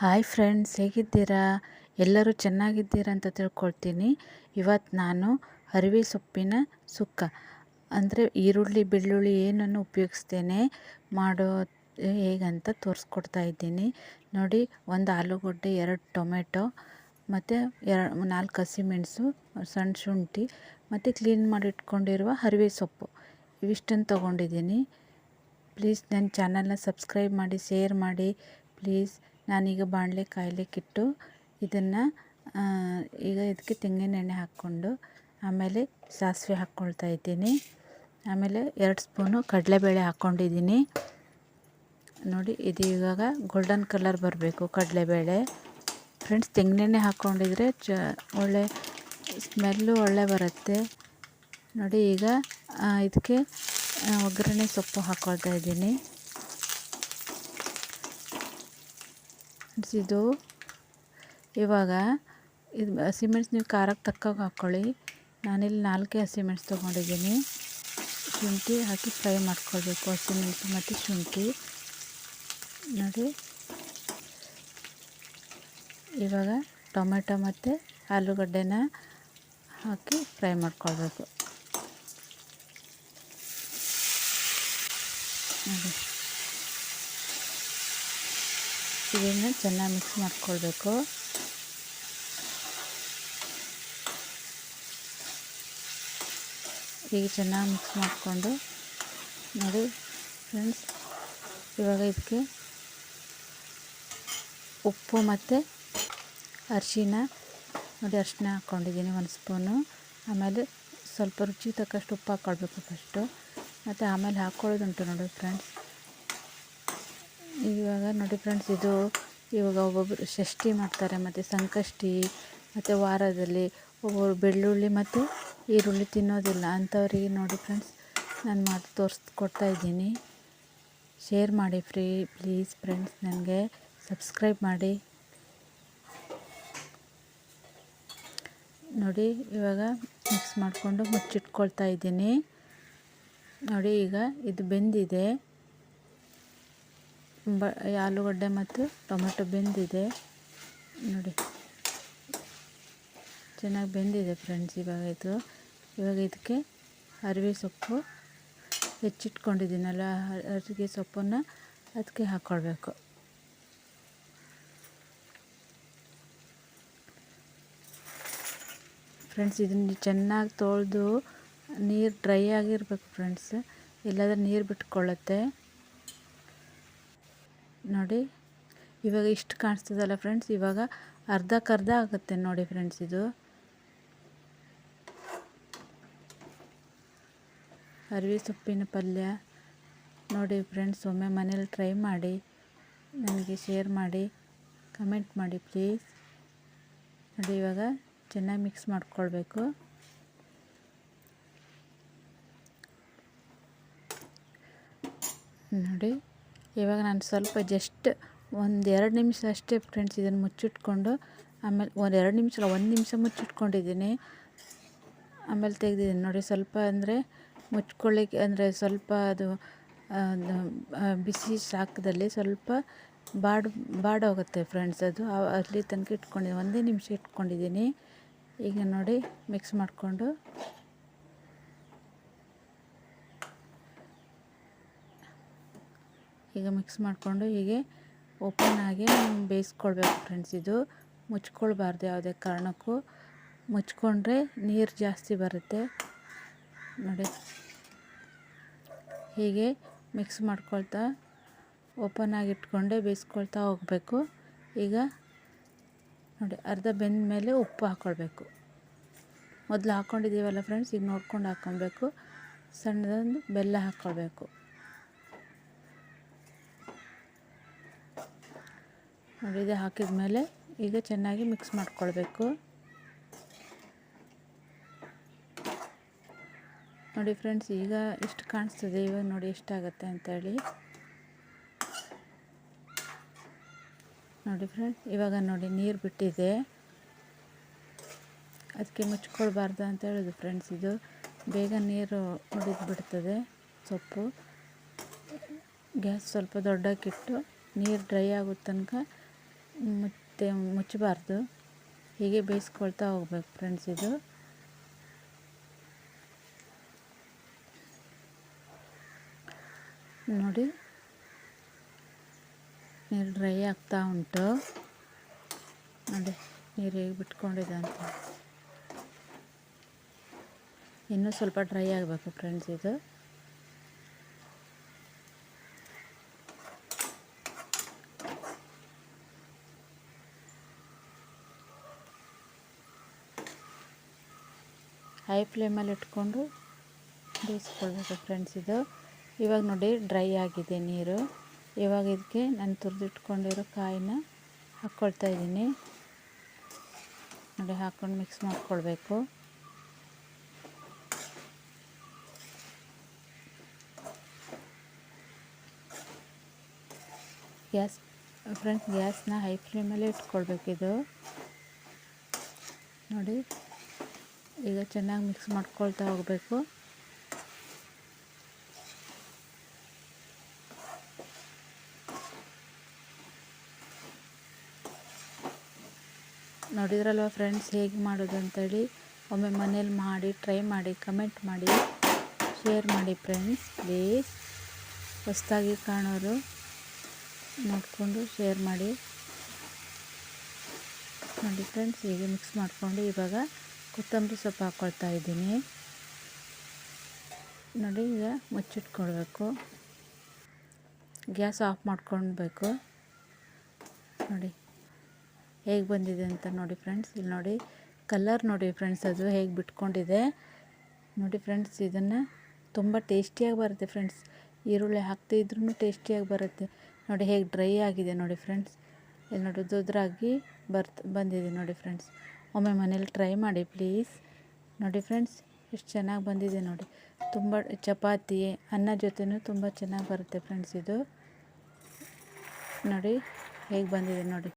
Hi friends ಹೇಗಿದ್ದೀರಾ? ಎಲ್ಲರೂ ಚೆನ್ನಾಗಿದ್ದೀರಾ ಅಂತ ತಿಳ್ಕೊಳ್ತೀನಿ. ಇವತ್ತು ನಾನು ಅರಿವೆ ಸೊಪ್ಪಿನ ಸುಕ್ಕ, ಅಂದರೆ ಈರುಳ್ಳಿ, ಬೆಳ್ಳುಳ್ಳಿ ಏನನ್ನು ಉಪಯೋಗಿಸ್ತೇನೆ, ಮಾಡೋ ಹೇಗಂತ ತೋರಿಸ್ಕೊಡ್ತಾ ಇದ್ದೀನಿ. ನೋಡಿ, ಒಂದು ಆಲೂಗಡ್ಡೆ, ಎರಡು ಟೊಮೆಟೊ, ಮತ್ತು ಎರಡು ನಾಲ್ಕು ಹಸಿಮೆಣಸು, ಸಣ್ಣ ಶುಂಠಿ, ಮತ್ತು ಕ್ಲೀನ್ ಮಾಡಿಟ್ಕೊಂಡಿರುವ ಹರಿವೆ ಸೊಪ್ಪು. ಇವಿಷ್ಟನ್ನು ತೊಗೊಂಡಿದ್ದೀನಿ. ಪ್ಲೀಸ್ ನನ್ನ ಚಾನಲ್ನ ಸಬ್ಸ್ಕ್ರೈಬ್ ಮಾಡಿ, ಶೇರ್ ಮಾಡಿ. ಪ್ಲೀಸ್ ನಾನೀಗ ಬಾಣಲೆ ಕಾಯ್ಲಿಕ್ಕಿಟ್ಟು ಇದನ್ನು ಈಗ ಇದಕ್ಕೆ ತೆಂಗಿನೆಣ್ಣೆ ಹಾಕ್ಕೊಂಡು ಆಮೇಲೆ ಸಾಸಿವೆ ಹಾಕ್ಕೊಳ್ತಾ ಇದ್ದೀನಿ. ಆಮೇಲೆ ಎರಡು ಸ್ಪೂನು ಕಡಲೆಬೇಳೆ ಹಾಕ್ಕೊಂಡಿದ್ದೀನಿ. ನೋಡಿ, ಇದು ಇವಾಗ ಗೋಲ್ಡನ್ ಕಲರ್ ಬರಬೇಕು ಕಡಲೆಬೇಳೆ. ಫ್ರೆಂಡ್ಸ್ ತೆಂಗಿನೆಣ್ಣೆ ಹಾಕ್ಕೊಂಡಿದ್ರೆ ಚ, ಒಳ್ಳೆ ಸ್ಮೆಲ್ಲು ಒಳ್ಳೆ ಬರುತ್ತೆ. ನೋಡಿ, ಈಗ ಇದಕ್ಕೆ ಒಗ್ಗರಣೆ ಸೊಪ್ಪು ಹಾಕ್ಕೊಳ್ತಾ ಇದ್ದೀನಿ. ಇದು ಇವಾಗ ಇದು ಹಸಿಮೆಣ್ಸು ನೀವು ಖಾರಕ್ಕೆ ತಕ್ಕಾಗ ಹಾಕ್ಕೊಳ್ಳಿ. ನಾನಿಲ್ಲಿ ನಾಲ್ಕೇ ಹಸಿಮೆಣ್ಸು ತೊಗೊಂಡಿದ್ದೀನಿ. ಶುಂಠಿ ಹಾಕಿ ಫ್ರೈ ಮಾಡ್ಕೊಳ್ಬೇಕು ಹಸಿಮೆಣಸು ಮತ್ತು ಶುಂಠಿ. ನೋಡಿ. ಇವಾಗ ಟೊಮೆಟೊ ಮತ್ತು ಆಲೂಗಡ್ಡೆನ ಹಾಕಿ ಫ್ರೈ ಮಾಡ್ಕೊಳ್ಬೇಕು. ನೋಡಿ. ಇದನ್ನು ಚೆನ್ನಾಗಿ ಮಿಕ್ಸ್ ಮಾಡ್ಕೊಳ್ಬೇಕು. ಹೀಗೆ ಚೆನ್ನಾಗಿ ಮಿಕ್ಸ್ ಮಾಡಿಕೊಂಡು ನೋಡಿ ಫ್ರೆಂಡ್ಸ್ ಇವಾಗ ಇದಕ್ಕೆ ಉಪ್ಪು ಮತ್ತು ಅರಿಶಿನ ನೋಡಿ ಅರಿಶಿನ ಹಾಕ್ಕೊಂಡಿದ್ದೀನಿ ಒಂದು ಸ್ಪೂನು ಆಮೇಲೆ ಸ್ವಲ್ಪ ರುಚಿ ತಕ್ಕಷ್ಟು ಉಪ್ಪು ಹಾಕ್ಕೊಳ್ಬೇಕು ಫಸ್ಟು ಮತ್ತು ಆಮೇಲೆ ಹಾಕ್ಕೊಳ್ಳೋದುಂಟು ನೋಡಿ ಫ್ರೆಂಡ್ಸ್ ಇವಾಗ ನೋಡಿ ಫ್ರೆಂಡ್ಸ್ ಇದು ಇವಾಗ ಒಬ್ಬೊಬ್ಬರು ಷಷ್ಠಿ ಮಾಡ್ತಾರೆ, ಮತ್ತು ಸಂಕಷ್ಟಿ ಮತ್ತು ವಾರದಲ್ಲಿ ಒಬ್ಬರು ಬೆಳ್ಳುಳ್ಳಿ ಮತ್ತು ಈರುಳ್ಳಿ ತಿನ್ನೋದಿಲ್ಲ ಅಂಥವ್ರಿಗೆ ನೋಡಿ ಫ್ರೆಂಡ್ಸ್ ನಾನು ಮಾಡಿ ತೋರಿಸ್ಕೊಡ್ತಾ ಇದ್ದೀನಿ. ಶೇರ್ ಮಾಡಿ ಫ್ರೀ ಪ್ಲೀಸ್ ಫ್ರೆಂಡ್ಸ್ ನನಗೆ ಸಬ್ಸ್ಕ್ರೈಬ್ ಮಾಡಿ. ನೋಡಿ ಇವಾಗ ಮಿಕ್ಸ್ ಮಾಡಿಕೊಂಡು ಮುಚ್ಚಿಟ್ಕೊಳ್ತಾ ಇದ್ದೀನಿ. ನೋಡಿ ಈಗ ಇದು ಬೆಂದಿದೆ. ಬ ಆಲೂಗಡ್ಡೆ ಮತ್ತು ಟೊಮೆಟೊ ಬೆಂದಿದೆ. ನೋಡಿ. ಚೆನ್ನಾಗಿ ಬೆಂದಿದೆ ಫ್ರೆಂಡ್ಸ್ ಇವಾಗ ಇದು. ಇವಾಗ ಇದಕ್ಕೆ ಅರಿವೆ ಸೊಪ್ಪು ಹೆಚ್ಚಿಟ್ಕೊಂಡಿದ್ದೀನಲ್ಲ, ಅರಿವೆ ಸೊಪ್ಪನ್ನು ಅದಕ್ಕೆ ಹಾಕ್ಕೊಳ್ಬೇಕು ಫ್ರೆಂಡ್ಸ್ ಇದನ್ನು ಚೆನ್ನಾಗಿ ತೊಳೆದು ನೀರು ಡ್ರೈ ಆಗಿರಬೇಕು ಫ್ರೆಂಡ್ಸ್ ಇಲ್ಲಾಂದರೆ ನೀರು ಬಿಟ್ಕೊಳ್ಳುತ್ತೆ ನೋಡಿ. ಇವಾಗ ಇಷ್ಟು ಕಾಣಿಸ್ತದಲ್ಲ ಫ್ರೆಂಡ್ಸ್ ಇವಾಗ ಅರ್ಧಕ್ಕರ್ಧ ಆಗುತ್ತೆ ನೋಡಿ ಫ್ರೆಂಡ್ಸ್ ಇದು. ಅರಿವೆ ಸೊಪ್ಪಿನ ಪಲ್ಯ. ನೋಡಿ ಫ್ರೆಂಡ್ಸ್ ಒಮ್ಮೆ ಮನೇಲಿ ಟ್ರೈ ಮಾಡಿ. ನನಗೆ ಶೇರ್ ಮಾಡಿ. ಕಮೆಂಟ್ ಮಾಡಿ ಪ್ಲೀಸ್ ನೋಡಿ ಇವಾಗ ಚೆನ್ನಾಗಿ ಮಿಕ್ಸ್ ಮಾಡ್ಕೊಳ್ಬೇಕು. ನೋಡಿ. ಇವಾಗ ನಾನು ಸ್ವಲ್ಪ ಜಸ್ಟ್ ಒಂದು ಎರಡು ನಿಮಿಷ ಅಷ್ಟೇ ಫ್ರೆಂಡ್ಸ್ ಇದನ್ನು ಮುಚ್ಚಿಟ್ಕೊಂಡು, ಆಮೇಲೆ ಒಂದು ಎರಡು ನಿಮಿಷ ಒಂದು ನಿಮಿಷ ಮುಚ್ಚಿಟ್ಕೊಂಡಿದ್ದೀನಿ. ಆಮೇಲೆ ತೆಗೆದಿದ್ದೀನಿ. ನೋಡಿ, ಸ್ವಲ್ಪ ಅಂದರೆ ಮುಚ್ಕೊಳ್ಳಿಕ್ಕೆ ಅಂದರೆ ಸ್ವಲ್ಪ ಅದು ಬಿಸಿ ಶಾಖದಲ್ಲಿ ಸ್ವಲ್ಪ ಬಾಡ್, ಬಾಡೋಗುತ್ತೆ ಫ್ರೆಂಡ್ಸ್ ಅದು. ಅಲ್ಲಿ ತನಕ ಇಟ್ಕೊಂಡಿದ್ದೀನಿ. ಒಂದೇ ನಿಮಿಷ ಇಟ್ಕೊಂಡಿದ್ದೀನಿ. ಈಗ ನೋಡಿ ಮಿಕ್ಸ್ ಮಾಡಿಕೊಂಡು ಈಗ ಮಿಕ್ಸ್ ಮಾಡಿಕೊಂಡು ಹೀಗೆ ಓಪನ್ ಆಗಿ ಬೇಯಿಸ್ಕೊಳ್ಬೇಕು ಫ್ರೆಂಡ್ಸ್ ಇದು. ಮುಚ್ಕೊಳ್ಬಾರ್ದು ಯಾವುದೇ ಕಾರಣಕ್ಕೂ. ಮುಚ್ಕೊಂಡ್ರೆ ನೀರು ಜಾಸ್ತಿ ಬರುತ್ತೆ. ನೋಡಿ. ಹೀಗೆ ಮಿಕ್ಸ್ ಮಾಡ್ಕೊಳ್ತಾ ಓಪನ್ ಆಗಿ ಇಟ್ಕೊಂಡೆ ಬೇಯಿಸ್ಕೊಳ್ತಾ ಹೋಗಬೇಕು. ಈಗ ನೋಡಿ ಅರ್ಧ ಬೆಂದ ಮೇಲೆ ಉಪ್ಪು ಹಾಕ್ಕೊಳ್ಬೇಕು ಮೊದಲು ಹಾಕ್ಕೊಂಡಿದ್ದೀವಲ್ಲ ಫ್ರೆಂಡ್ಸ್ ಈಗ ನೋಡ್ಕೊಂಡು ಹಾಕ್ಕೊಬೇಕು ಸಣ್ಣದೊಂದು ಬೆಲ್ಲ ಹಾಕ್ಕೊಳ್ಬೇಕು ನೋಡಿ, ಇದು ಹಾಕಿದ ಮೇಲೆ ಈಗ ಚೆನ್ನಾಗಿ ಮಿಕ್ಸ್ ಮಾಡ್ಕೊಳ್ಬೇಕು. ನೋಡಿ ಫ್ರೆಂಡ್ಸ್, ಈಗ ಎಷ್ಟು ಕಾಣಿಸ್ತದೆ, ಇವಾಗ ನೋಡಿ ಎಷ್ಟಾಗುತ್ತೆ ಅಂತೇಳಿ. ನೋಡಿ ಫ್ರೆಂಡ್ಸ್, ಇವಾಗ ನೋಡಿ ನೀರು ಬಿಟ್ಟಿದೆ. ಅದಕ್ಕೆ ಮುಚ್ಕೊಳ್ಬಾರ್ದು ಅಂತ ಹೇಳೋದು ಫ್ರೆಂಡ್ಸ್ ಇದು. ಬೇಗ ನೀರು ಹೊಡೆದು ಬಿಡ್ತದೆ ಸೊಪ್ಪು. ಗ್ಯಾಸ್ ಸ್ವಲ್ಪ ದೊಡ್ಡಕ್ಕಿಟ್ಟು ನೀರು ಡ್ರೈ ಆಗೋ ತನಕ ಮುತ್ತೆ, ಮುಚ್ಚಬಾರ್ದು. ಹೀಗೆ ಬೇಯಿಸ್ಕೊಳ್ತಾ ಹೋಗ್ಬೇಕು ಫ್ರೆಂಡ್ಸ್ ಇದು. ನೋಡಿ, ನೀರು ಡ್ರೈ ಆಗ್ತಾ ಉಂಟು. ನೋಡಿ, ನೀರು ಹೇಗೆ ಬಿಟ್ಕೊಂಡಿದೆ ಅಂತ. ಇನ್ನೂ ಸ್ವಲ್ಪ ಡ್ರೈ ಆಗಬೇಕು ಫ್ರೆಂಡ್ಸ್ ಇದು. ಹೈ ಫ್ಲೇಮಲ್ಲಿ ಇಟ್ಕೊಂಡು ಬೇಯಿಸ್ಕೊಳ್ಬೇಕು ಫ್ರೆಂಡ್ಸ್ ಇದು. ಇವಾಗ ನೋಡಿ ಡ್ರೈ ಆಗಿದೆ ನೀರು. ಇವಾಗ ಇದಕ್ಕೆ ನಾನು ತುರಿದಿಟ್ಕೊಂಡಿರೋ ಕಾಯಿನ ಹಾಕ್ಕೊಳ್ತಾ ಇದ್ದೀನಿ. ನೋಡಿ, ಹಾಕ್ಕೊಂಡು ಮಿಕ್ಸ್ ಮಾಡ್ಕೊಳ್ಬೇಕು. ಗ್ಯಾಸ್, ಫ್ರೆಂಡ್ಸ್, ಗ್ಯಾಸ್ನ ಹೈ ಫ್ಲೇಮಲ್ಲೇ ಇಟ್ಕೊಳ್ಬೇಕಿದು ನೋಡಿ. ಈಗ ಚೆನ್ನಾಗಿ ಮಿಕ್ಸ್ ಮಾಡ್ಕೊಳ್ತಾ ಹೋಗಬೇಕು. ನೋಡಿದ್ರಲ್ವ ಫ್ರೆಂಡ್ಸ್ ಹೇಗೆ ಮಾಡೋದು ಅಂತೇಳಿ? ಒಮ್ಮೆ ಮನೇಲಿ ಮಾಡಿ ಟ್ರೈ ಮಾಡಿ ಕಮೆಂಟ್ ಮಾಡಿ ಶೇರ್ ಮಾಡಿ ಫ್ರೆಂಡ್ಸ್ ಪ್ಲೀಸ್ ಹೊಸದಾಗಿ ಕಾಣೋರು ನೋಡಿಕೊಂಡು ಶೇರ್ ಮಾಡಿ. ನೋಡಿ ಫ್ರೆಂಡ್ಸ್ ಹೀಗೆ ಮಿಕ್ಸ್ ಮಾಡಿಕೊಂಡು ಇವಾಗ ಕೊತ್ತಂಬರಿ ಸೊಪ್ಪು ಹಾಕ್ಕೊಳ್ತಾ ಇದ್ದೀನಿ. ನೋಡಿ, ಈಗ ಮುಚ್ಚಿಟ್ಕೊಳ್ಬೇಕು. ಗ್ಯಾಸ್ ಆಫ್ ಮಾಡ್ಕೊಳ್ಬೇಕು. ನೋಡಿ, ಹೇಗೆ ಬಂದಿದೆ ಅಂತ ನೋಡಿ ಫ್ರೆಂಡ್ಸ್. ಇಲ್ಲಿ ನೋಡಿ, ಕಲರ್ ನೋಡಿ ಫ್ರೆಂಡ್ಸ್, ಅದು ಹೇಗೆ ಬಿಟ್ಕೊಂಡಿದೆ. ನೋಡಿ ಫ್ರೆಂಡ್ಸ್, ಇದನ್ನು ತುಂಬ ಟೇಸ್ಟಿಯಾಗಿ ಬರುತ್ತೆ ಫ್ರೆಂಡ್ಸ್. ಈರುಳ್ಳಿ ಹಾಕ್ತಾ ಇದ್ರೂ ಟೇಸ್ಟಿಯಾಗಿ ಬರುತ್ತೆ. ನೋಡಿ, ಹೇಗೆ ಡ್ರೈ ಆಗಿದೆ ನೋಡಿ ಫ್ರೆಂಡ್ಸ್. ಇಲ್ಲಿ ನೋಡಿ ಉದ್ರಾಗಿ ಬರ್ತ್ ಬಂದಿದೆ ನೋಡಿ ಫ್ರೆಂಡ್ಸ್. ಒಮ್ಮೆ ಮನೇಲಿ ಟ್ರೈ ಮಾಡಿ ಪ್ಲೀಸ್. ನೋಡಿ ಫ್ರೆಂಡ್ಸ್, ಎಷ್ಟು ಚೆನ್ನಾಗಿ ಬಂದಿದೆ ನೋಡಿ. ತುಂಬ ಚಪಾತಿ, ಅನ್ನ ಜೊತೆನೂ ತುಂಬ ಚೆನ್ನಾಗಿ ಬರುತ್ತೆ ಫ್ರೆಂಡ್ಸ್ ಇದು. ನೋಡಿ, ಹೇಗೆ ಬಂದಿದೆ ನೋಡಿ.